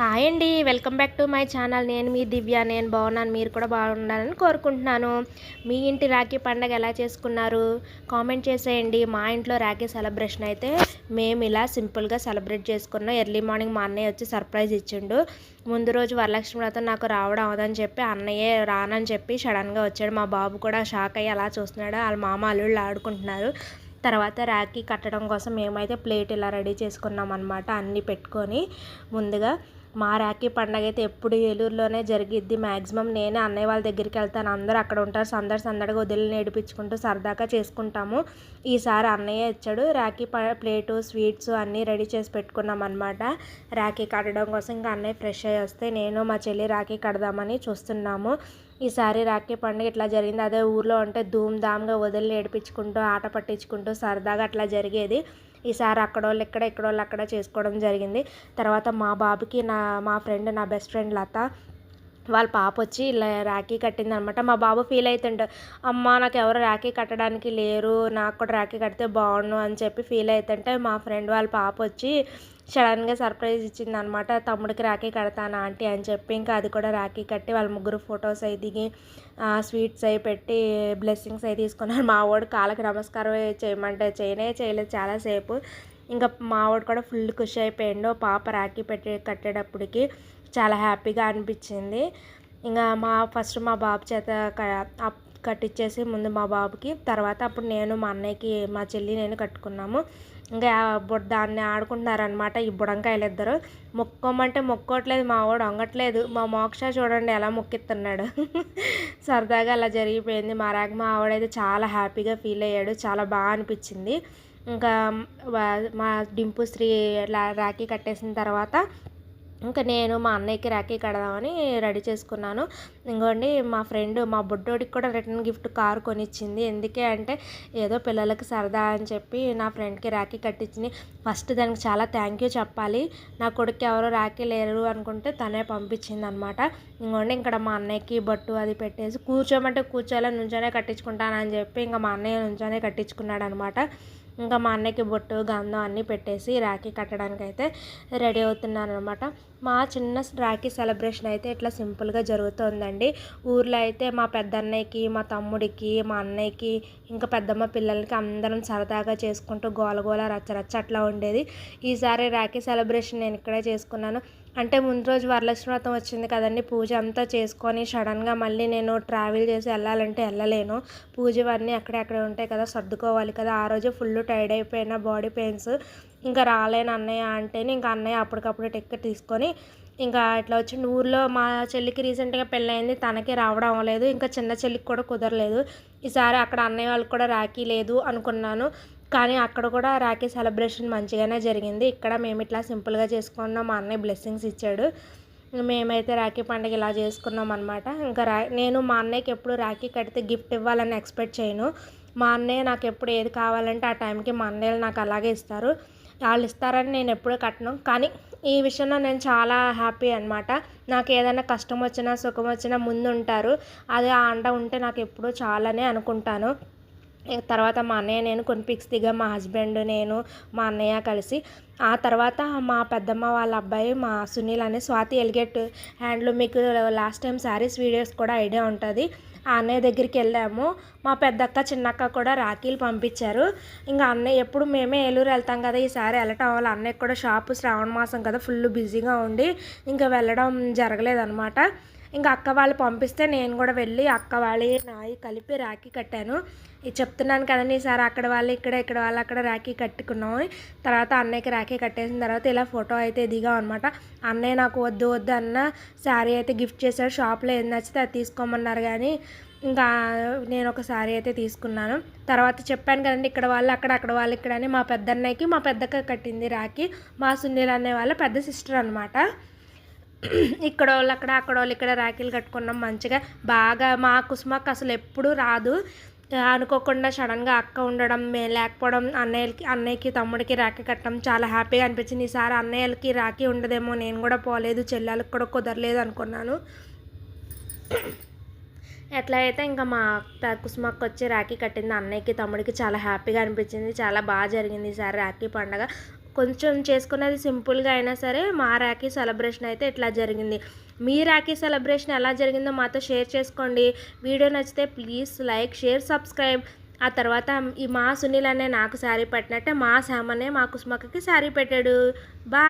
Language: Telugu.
హాయ్ అండి welcome back to my channel. నేను మీ దివ్య నేను బాగున్నాను మీరు కూడా బాగుండాలని కోరుకుంటున్నాను. మీ ఇంటి రాఖీ పండగ ఎలా చేసుకున్నారు? కామెంట్ చేసేయండి. మా ఇంట్లో రాఖీ సెలబ్రేషన్ అయితే మేము ఇలా సింపుల్గా సెలబ్రేట్ చేసుకున్నాం. ఎర్లీ మార్నింగ్ మా అన్నయ్య వచ్చి సర్ప్రైజ్ ఇచ్చిండు. ముందు రోజు వరలక్ష్మి వ్రతం నాకు రావడం అవదని చెప్పి అన్నయ్యే రానని చెప్పి సడన్గా వచ్చాడు. మా బాబు కూడా షాక్ అయ్యి అలా చూస్తున్నాడు. వాళ్ళ మామ అల్లుళ్ళు ఆడుకుంటున్నారు. తర్వాత రాఖీ కట్టడం కోసం మేమైతే ప్లేట్ ఇలా రెడీ చేసుకున్నాం అనమాట అన్నీ పెట్టుకొని ముందుగా మా రాఖీ పండగ అయితే ఎప్పుడు ఏలూరులోనే జరిగిద్ది. మ్యాక్సిమం నేనే అన్నయ్య వాళ్ళ దగ్గరికి వెళ్తాను. అందరూ అక్కడ ఉంటారు. సందడి సందడిగా వదిలి నేడిపించుకుంటూ సరదాగా చేసుకుంటాము. ఈసారి అన్నయ్య ఇచ్చాడు. రాఖీ ప ప్లేటు స్వీట్స్ అన్నీ రెడీ చేసి పెట్టుకున్నాం అనమాట రాఖీ కట్టడం కోసం ఇంకా అన్నయ్య ఫ్రెష్ అయ్యి వస్తే నేను మా చెల్లి రాఖీ కడదామని చూస్తున్నాము. ఈసారి రాఖీ పండుగ ఇట్లా జరిగింది. అదే ఊర్లో ఉంటే ధూమ్ ధామ్గా వదిలి నేడిపించుకుంటూ ఆట పట్టించుకుంటూ సరదాగా అట్లా జరిగేది. ఈసారి అక్కడ వాళ్ళు ఇక్కడ ఇక్కడ వాళ్ళు అక్కడ చేసుకోవడం జరిగింది. తర్వాత మా బాబుకి నా మా ఫ్రెండ్ నా బెస్ట్ ఫ్రెండ్ లత వాళ్ళ పాప వచ్చి ఇలా రాఖీ కట్టింది అనమాట మా బాబు ఫీల్ అవుతుండే అమ్మ నాకు ఎవరు రాఖీ కట్టడానికి లేరు నాకు కూడా రాఖీ కడితే బాగుండు అని చెప్పి ఫీల్ అవుతుంటే మా ఫ్రెండ్ వాళ్ళ పాప వచ్చి సడన్గా సర్ప్రైజ్ ఇచ్చింది అనమాట తమ్ముడికి రాఖీ కడతాను ఆంటీ? అని చెప్పి ఇంకా అది కూడా రాఖీ కట్టి వాళ్ళ ముగ్గురు ఫొటోస్ అవి దిగి స్వీట్స్ అవి పెట్టి బ్లెస్సింగ్స్ అవి తీసుకున్నారు. మా వాడు కాళ్ళకి నమస్కారం చేయమంటే చేయనే చేయలేదు చాలాసేపు. ఇంకా మా వాడు కూడా ఫుల్ ఖుషి అయిపోయిండు. పాప రాఖీ పెట్టి కట్టేటప్పటికి చాలా హ్యాపీగా అనిపించింది. ఇంకా మా ఫస్ట్ మా బాబు చేత కట్టించేసి ముందు మా బాబుకి తర్వాత అప్పుడు నేను మా అన్నయ్యకి మా చెల్లి నేను కట్టుకున్నాము. ఇంకా దాన్ని ఆడుకుంటున్నారనమాట ఈ బుడంకాయలు ఇద్దరు. మొక్కోమంటే మొక్కోట్లేదు మా వాడు వంగట్లేదు. మా మోక్ష చూడండి ఎలా మొక్కిస్తున్నాడు. సరదాగా అలా జరిగిపోయింది. మా రాక మా ఆవిడైతే చాలా హ్యాపీగా ఫీల్ అయ్యాడు. చాలా బాగా అనిపించింది. ఇంకా మా డింపు శ్రీ రాఖీ కట్టేసిన తర్వాత ఇంకా నేను మా అన్నయ్యకి రాఖీ కడదామని రెడీ చేసుకున్నాను. ఇంకోండి మా ఫ్రెండ్ మా బుడ్డోడికి కూడా రిటర్న్ గిఫ్ట్ కారు కొనిచ్చింది. ఎందుకే అంటే ఏదో పిల్లలకి సరదా అని చెప్పి నా ఫ్రెండ్కి రాఖీ కట్టించింది. ఫస్ట్ దానికి చాలా థ్యాంక్ యూ చెప్పాలి. నా కొడుకు ఎవరో రాఖీ లేరు అనుకుంటే తనే పంపించింది అనమాట ఇంకోండి ఇక్కడ మా అన్నయ్యకి బొట్టు అది పెట్టేసి కూర్చోమంటే కూర్చోలే నుంచోనే కట్టించుకుంటానని చెప్పి ఇంకా మా అన్నయ్య నుంచోనే కట్టించుకున్నాడు అనమాట ఇంకా మా అన్నయ్యకి బొట్టు గంధం అన్నీ పెట్టేసి రాఖీ కట్టడానికి అయితే రెడీ అవుతున్నాను అనమాట మా చిన్న రాఖీ సెలబ్రేషన్ అయితే ఇట్లా సింపుల్గా జరుగుతుందండి. ఊర్లో అయితే మా పెద్ద అన్నయ్యకి మా తమ్ముడికి మా అన్నయ్యకి ఇంకా పెద్దమ్మ పిల్లలకి అందరం సరదాగా చేసుకుంటూ గోలగోల రచ్చరచ్చ అట్లా ఉండేది. ఈసారి రాఖీ సెలబ్రేషన్ నేను ఇక్కడే చేసుకున్నాను. అంటే ముందు రోజు వరలక్ష్మి వ్రతం వచ్చింది కదండి. పూజ అంతా చేసుకొని సడన్గా మళ్ళీ నేను ట్రావెల్ చేసి వెళ్ళాలంటే వెళ్ళలేను. పూజ అన్నీ అక్కడే ఉంటాయి కదా సర్దుకోవాలి కదా. ఆ రోజు ఫుల్ టైర్డ్ అయిపోయిన బాడీ పెయిన్స్. ఇంకా రాలేను అన్నయ్య అంటేనే ఇంకా అన్నయ్య అప్పటికప్పుడు టికెట్ తీసుకొని ఇంకా ఇట్లా వచ్చి ఊర్లో మా చెల్లికి రీసెంట్గా పెళ్ళయింది. తనకి రావడం అవ్వలేదు. ఇంకా చిన్న చెల్లికి కూడా కుదరలేదు. ఈసారి అక్కడ అన్నయ్య వాళ్ళకి కూడా రాఖీ లేదు అనుకున్నాను. కానీ అక్కడ కూడా రాఖీ సెలబ్రేషన్ మంచిగానే జరిగింది. ఇక్కడ మేము ఇట్లా సింపుల్గా చేసుకున్నాం. మా అన్నయ్య బ్లెస్సింగ్స్ ఇచ్చాడు. మేమైతే రాఖీ పండుగ ఇలా చేసుకున్నాం అనమాట ఇంకా రా నేను మా అన్నయ్యకి ఎప్పుడు రాఖీ కడితే గిఫ్ట్ ఇవ్వాలని ఎక్స్పెక్ట్ చేయను. మా అన్నయ్య నాకు ఎప్పుడు ఏది కావాలంటే ఆ టైంకి మా అన్నయ్యలు నాకు అలాగే ఇస్తారు. వాళ్ళు ఇస్తారని నేను ఎప్పుడూ కట్టను. కానీ ఈ విషయంలో నేను చాలా హ్యాపీ అనమాట నాకు ఏదైనా కష్టం వచ్చినా సుఖం వచ్చినా ముందు ఉంటారు అదే ఆ అండ ఉంటే నాకు ఎప్పుడూ చాలానే అనుకుంటాను. తర్వాత మా అన్నయ్య నేను కొన్ని పిక్స్ దిగా. మా హస్బెండ్ నేను మా అన్నయ్య కలిసి. ఆ తర్వాత మా పెద్దమ్మ వాళ్ళ అబ్బాయి మా సునీల్ అనే స్వాతి ఎలిగేట్ హ్యాండ్లూమ్ మీకు లాస్ట్ టైం శారీస్ వీడియోస్ కూడా ఐడియా ఉంటుంది. ఆ అన్నయ్య దగ్గరికి వెళ్ళాము. మా పెద్దక్క చిన్నక్క కూడా రాఖీలు పంపించారు. ఇంకా అన్నయ్య ఎప్పుడు మేమే ఏలూరు వెళ్తాం కదా ఈసారి వెళ్ళటం వల్ల అన్నయ్య కూడా షాపు శ్రావణ మాసం కదా ఫుల్ బిజీగా ఉండి. ఇంకా వెళ్ళడం జరగలేదన్నమాట. ఇంకా అక్క వాళ్ళు పంపిస్తే నేను కూడా వెళ్ళి అక్క వాళ్ళే నాయి కలిపి రాఖీ కట్టాను. ఇది చెప్తున్నాను కదండి ఈసారి అక్కడ వాళ్ళు ఇక్కడ ఇక్కడ వాళ్ళు అక్కడ రాఖీ కట్టుకున్నాం. తర్వాత అన్నయ్యకి రాఖీ కట్టేసిన తర్వాత ఇలా ఫోటో అయితే దిగాం అనమాట అన్నయ్య నాకు వద్దు వద్దు అన్న శారీ అయితే గిఫ్ట్ చేశారు షాప్లో ఏది నచ్చితే అది తీసుకోమన్నారు కానీ ఇంకా నేను ఒక శారీ అయితే తీసుకున్నాను. తర్వాత చెప్పాను కదండి ఇక్కడ వాళ్ళు అక్కడ అక్కడ వాళ్ళు ఇక్కడ అని మా పెద్ద అన్నయ్యకి మా పెద్దక్క కట్టింది రాఖీ. మా సునీల్ అనే వాళ్ళ పెద్ద సిస్టర్ అనమాట ఇక్కడ వాళ్ళు అక్కడ అక్కడ వాళ్ళు ఇక్కడ రాఖీలు కట్టుకున్నాం మంచిగా. బాగా మా కుసుమాకు అసలు ఎప్పుడూ రాదు. అనుకోకుండా సడన్గా అక్క ఉండడం మేము లేకపోవడం అన్నయ్యలకి అన్నయ్యకి తమ్ముడికి రాఖీ కట్టడం చాలా హ్యాపీగా అనిపించింది. ఈసారి అన్నయ్యలకి రాఖీ ఉండదేమో నేను కూడా పోలేదు చెల్లెలకు కూడా కుదరలేదు అనుకున్నాను. ఎట్లా అయితే ఇంకా మా కుసుమక్క వచ్చి రాఖీ కట్టింది అన్నయ్యకి తమ్ముడికి చాలా హ్యాపీగా అనిపించింది. చాలా బాగా జరిగింది ఈసారి రాఖీ పండగ. కొంచెం చేసుకున్నది సింపుల్గా అయినా సరే మా రాఖీ సెలబ్రేషన్ అయితే ఇట్లా జరిగింది. మీ రాఖీ సెలబ్రేషన్ ఎలా జరిగిందో మాతో షేర్ చేసుకోండి. వీడియో నచ్చితే ప్లీజ్ లైక్ షేర్ సబ్స్క్రైబ్. ఆ తర్వాత ఈ మా సునీల్ అనే నాకు శారీ పెట్టినట్టే మా శామనే మా కుసుమక్కకి శారీ పెట్టాడు. బా